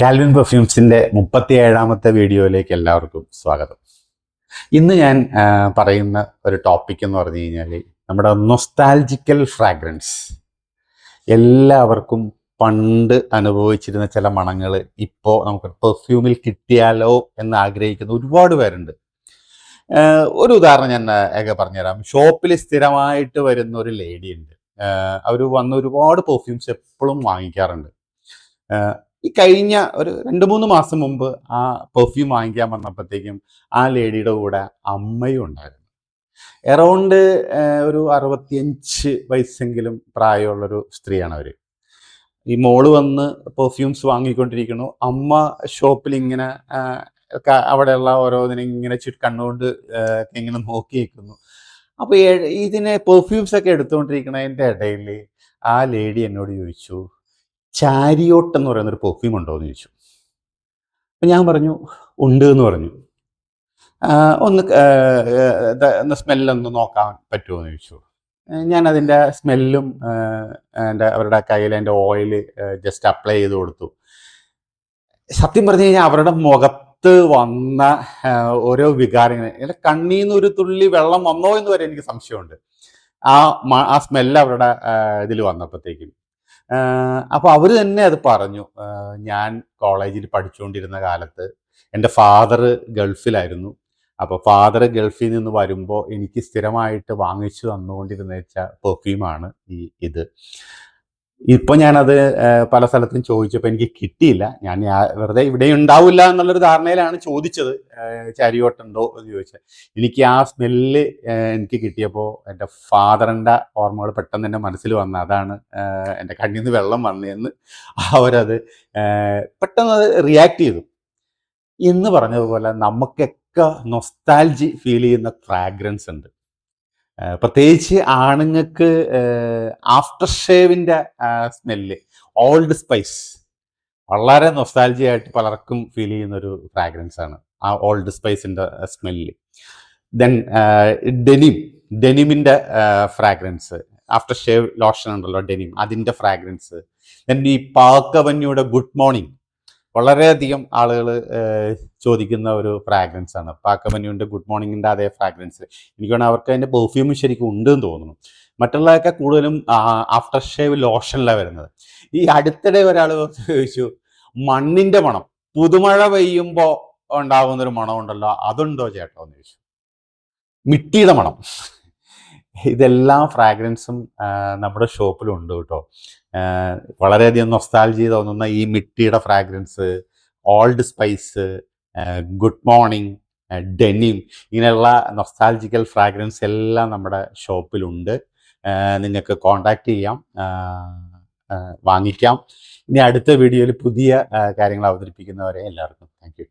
Calvin പെർഫ്യൂംസിന്റെ മുപ്പത്തി ഏഴാമത്തെ വീഡിയോയിലേക്ക് എല്ലാവർക്കും സ്വാഗതം. ഇന്ന് ഞാൻ പറയുന്ന ഒരു ടോപ്പിക് എന്ന് പറഞ്ഞു കഴിഞ്ഞാൽ നമ്മുടെ നൊസ്റ്റാൽജിക്കൽ ഫ്രാഗ്രൻസ് എല്ലാവർക്കും പണ്ട് അനുഭവിച്ചിരുന്ന ചില മണങ്ങൾ ഇപ്പോൾ നമുക്ക് പെർഫ്യൂമിൽ കിട്ടിയാലോ എന്ന് ആഗ്രഹിക്കുന്ന ഒരുപാട് പേരുണ്ട്. ഒരു ഉദാഹരണം ഞാൻ ഏക പറഞ്ഞുതരാം. ഷോപ്പിൽ സ്ഥിരമായിട്ട് വരുന്ന ഒരു ലേഡി ഉണ്ട്. അവർ വന്ന് ഒരുപാട് പെർഫ്യൂംസ് എപ്പോഴും വാങ്ങിക്കാറുണ്ട്. ഈ കഴിഞ്ഞ ഒരു രണ്ട് മൂന്ന് മാസം മുമ്പ് ആ പെർഫ്യൂം വാങ്ങിക്കാൻ വന്നപ്പോഴത്തേക്കും ആ ലേഡിയുടെ കൂടെ അമ്മയും ഉണ്ടായിരുന്നു. എറൗണ്ട് ഒരു അറുപത്തിയഞ്ച് വയസ്സെങ്കിലും പ്രായമുള്ളൊരു സ്ത്രീയാണ് അവർ ഈ മോൾ വന്ന് പെർഫ്യൂംസ് വാങ്ങിക്കൊണ്ടിരിക്കുന്നു. അമ്മ ഷോപ്പിൽ ഇങ്ങനെ അവിടെയുള്ള ഓരോന്നിനെ ഇങ്ങനെ കണ്ണുകൊണ്ട് ഇങ്ങനെ നോക്കി നിൽക്കുന്നു അപ്പോൾ ഇതിനെ പെർഫ്യൂംസ് ഒക്കെ എടുത്തുകൊണ്ടിരിക്കുന്നതിന്റെ ഇടയിൽ ആ ലേഡി എന്നോട് ചോദിച്ചു ചാരിയോട്ട് എന്ന് പറയുന്ന ഒരു പെർഫ്യൂം ഉണ്ടോ എന്ന് ചോദിച്ചു. അപ്പം ഞാൻ പറഞ്ഞു ഉണ്ട് എന്ന് പറഞ്ഞു ഒന്ന് എന്താ സ്മെല്ലൊന്ന് നോക്കാൻ പറ്റുമോ എന്ന് ചോദിച്ചു ഞാൻ അതിന്റെ സ്മെല്ലും എന്റെ അവരുടെ കയ്യിൽ എന്റെ ഓയിൽ ജസ്റ്റ് അപ്ലൈ ചെയ്ത് കൊടുത്തു. സത്യം പറഞ്ഞു കഴിഞ്ഞാൽ അവരുടെ മുഖത്ത് വന്ന ഓരോ വികാരങ്ങൾ എന്റെ കണ്ണിൽ നിന്ന് ഒരു തുള്ളി വെള്ളം വന്നോ എന്ന് വരെ എനിക്ക് സംശയമുണ്ട്. ആ ആ സ്മെല്ല് അവരുടെ ഇതിൽ വന്നപ്പോഴത്തേക്കും അപ്പോൾ അവർ തന്നെ അത് പറഞ്ഞു. ഞാൻ കോളേജിൽ പഠിച്ചുകൊണ്ടിരുന്ന കാലത്ത് എന്റെ ഫാദർ ഗൾഫിലായിരുന്നു. അപ്പോൾ ഫാദർ ഗൾഫിൽ നിന്ന് വരുമ്പോൾ എനിക്ക് സ്ഥിരമായിട്ട് വാങ്ങിച്ചു തന്നുകൊണ്ടിരുന്ന വെച്ച പെർഫ്യൂമാണ് ഈ ഇത്. ഇപ്പോൾ ഞാനത് പല സ്ഥലത്തും ചോദിച്ചപ്പോൾ എനിക്ക് കിട്ടിയില്ല. ഞാൻ വെറുതെ ഇവിടെ ഉണ്ടാവില്ല എന്നുള്ളൊരു ധാരണയിലാണ് ചോദിച്ചത്. ചരിയോട്ടുണ്ടോ എന്ന് ചോദിച്ചാൽ എനിക്ക് ആ സ്മെല്ല് എനിക്ക് കിട്ടിയപ്പോൾ എന്റെ ഫാദറിന്റെ ഓർമ്മകൾ പെട്ടെന്ന് എന്റെ മനസ്സിൽ വന്ന. അതാണ് എന്റെ കണ്ണിൽ നിന്ന് വെള്ളം വന്നതെന്ന് അവരത് പെട്ടെന്ന് അത് റിയാക്ട് ചെയ്തു. എന്ന് പറഞ്ഞതുപോലെ നമുക്കൊക്കെ നൊസ്റ്റാൽജി ഫീൽ ചെയ്യുന്ന ഫ്രാഗ്രൻസ് ഉണ്ട്. പ്രത്യേകിച്ച് ആണുങ്ങൾക്ക് ആഫ്റ്റർ ഷേവിന്റെ സ്മെല്ല് ഓൾഡ് സ്പൈസ് വളരെ നൊസ്റ്റാൽജി ആയിട്ട് പലർക്കും ഫീൽ ചെയ്യുന്ന ഒരു ഫ്രാഗ്രൻസ് ആണ് ആ ഓൾഡ് സ്പൈസിന്റെ സ്മെല്ല്. ദെൻ ഡെനിം ഡെനിമിന്റെ ഫ്രാഗ്രൻസ് ആഫ്റ്റർ ഷേവ് ലോഷൻ ഉണ്ടല്ലോ ഡെനിം അതിന്റെ ഫ്രാഗ്രൻസ് ദെൻ ഈ പാക്കവന്യുടെ ഗുഡ് മോർണിംഗ്. വളരെയധികം ആളുകൾ ചോദിക്കുന്ന ഒരു ഫ്രാഗ്രൻസ് ആണ്. പാക്കവന്യുവിന്റെ ഗുഡ് മോർണിംഗിന്റെ അതേ ഫ്രാഗ്രൻസ് എനിക്ക് വേണമെങ്കിൽ അവർക്ക് അതിന്റെ പെർഫ്യൂം ശരിക്കും ഉണ്ടെന്ന് തോന്നുന്നു. മറ്റുള്ളതൊക്കെ കൂടുതലും ആഫ്റ്റർ ഷേവ് ലോഷനിലാണ് വരുന്നത്. ഈ അടുത്തിടെ ഒരാൾ ചോദിച്ചു മണ്ണിന്റെ മണം പുതുമഴ പെയ്യുമ്പോൾ ഉണ്ടാകുന്നൊരു മണം ഉണ്ടല്ലോ അതുണ്ടോ ചേട്ടോ? എന്ന് ചോദിച്ചു. മിട്ടിയുടെ മണം. ഇതെല്ലാം ഫ്രാഗ്രൻസും നമ്മുടെ ഷോപ്പിലുണ്ട് കേട്ടോ. വളരെയധികം നൊസ്താൽജി തോന്നുന്ന ഈ മിട്ടിയുടെ fragrance Old Spice good morning Denim ഇങ്ങനെയുള്ള നൊസ്റ്റാൾജിക്കൽ ഫ്രാഗ്രൻസ് എല്ലാം നമ്മുടെ ഷോപ്പിലുണ്ട് നിങ്ങൾക്ക് കോണ്ടാക്ട് ചെയ്യാം. വാങ്ങിക്കാം. ഇനി അടുത്ത വീഡിയോയിൽ പുതിയ കാര്യങ്ങൾ അവതരിപ്പിക്കുന്നവരെ എല്ലാവർക്കും താങ്ക് യു